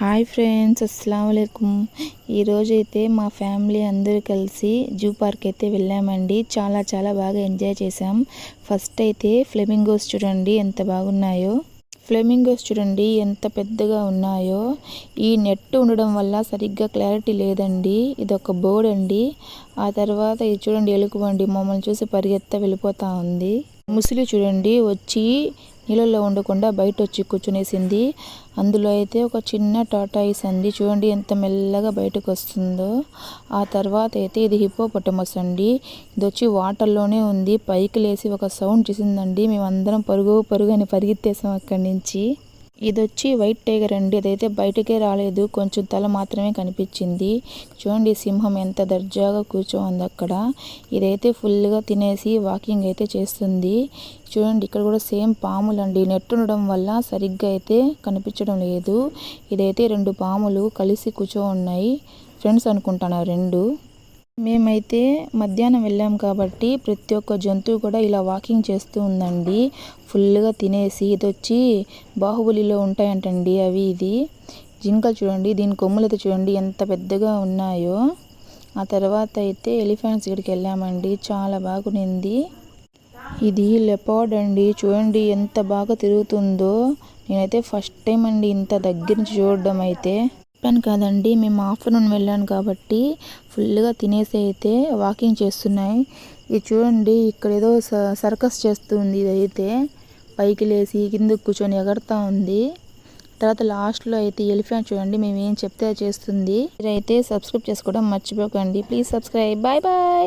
Hi friends అస్సలం అయికం ఈరోజు అయితే మా ఫ్యామిలీ అందరూ కలిసి జూ పార్క్ అయితే వెళ్ళామండి. చాలా చాలా బాగా ఎంజాయ్ చేసాం ఫస్ట్ అయితే ఫ్లెమింగోస్ చూడండి ఎంత బాగున్నాయో. ఫ్లెమింగోస్ చూడండి ఎంత పెద్దగా ఉన్నాయో. ఈ నెట్ ఉండడం వల్ల సరిగ్గా క్లారిటీ లేదండి. ఇది ఒక బోర్డ్ అండి. ఆ తర్వాత ఇది చూడండి ఎలుగుబండి మమ్మల్ని చూసి పరిగెత్త వెళ్ళిపోతా ఉంది. ముసలి చూడండి వచ్చి నీళ్ళల్లో ఉండకుండా బయట వచ్చి కూర్చునేసింది. అందులో అయితే ఒక చిన్న టాటాయిస్ అండి చూడండి ఎంత మెల్లగా బయటకు వస్తుందో ఆ తర్వాత అయితే ఇది హిపోపొటమస్ అండి. ఇది వచ్చి వాటర్లోనే ఉంది. పైకి లేసి ఒక సౌండ్ చేసిందండి. మేమందరం పరుగు పరుగు అని పరిగెత్తేసాం అక్కడి నుంచి. ఇది వచ్చి వైట్ టైగర్ అండి. అదైతే బయటకే రాలేదు. కొంచెం తల మాత్రమే కనిపించింది. చూడండి సింహం ఎంత దర్జాగా కూర్చోంది అక్కడ. ఇదైతే ఫుల్గా తినేసి వాకింగ్ అయితే చేస్తుంది. చూడండి ఇక్కడ కూడా సేమ్ పాములు అండి నెట్ ఉండడం వల్ల సరిగ్గా అయితే కనిపించడం లేదు. ఇదైతే రెండు పాములు కలిసి కూర్చో ఉన్నాయి. ఫ్రెండ్స్ అనుకుంటాను రెండు? మేమైతే మధ్యాహ్నం వెళ్ళాం కాబట్టి ప్రతి ఒక్క జంతువు కూడా ఇలా వాకింగ్ చేస్తూ ఉందండి. ఫుల్గా తినేసి ఇది వచ్చి బాహుబలిలో ఉంటాయంటండి అవి ఇది. జింకలు చూడండి దీని కొమ్ములతో చూడండి ఎంత పెద్దగా ఉన్నాయో. ఆ తర్వాత అయితే ఎలిఫెంట్స్ ఇక్కడికి వెళ్ళామండి. చాలా బాగునింది ఇది లెపార్డ్ అండి. చూడండి ఎంత బాగా తిరుగుతుందో. నేనైతే ఫస్ట్ టైం అండి ఇంత దగ్గర నుంచి చూడడం అయితే. చెప్పాను కదండి మేము ఆఫ్టర్నూన్ వెళ్ళాను కాబట్టి ఫుల్గా తినేసి అయితే వాకింగ్ చేస్తున్నాయి. ఇది చూడండి ఇక్కడ ఏదో సర్కస్ చేస్తుంది ఇదైతే. పైకి లేచి కిందకు కూర్చొని ఎగడతా ఉంది. తర్వాత లాస్ట్లో అయితే ఎలిఫెంట్ చూడండి మేము ఏం చెప్తే చేస్తుంది. మీరైతే సబ్స్క్రైబ్ చేసుకోవడం మర్చిపోకండి. Please subscribe. Bye bye.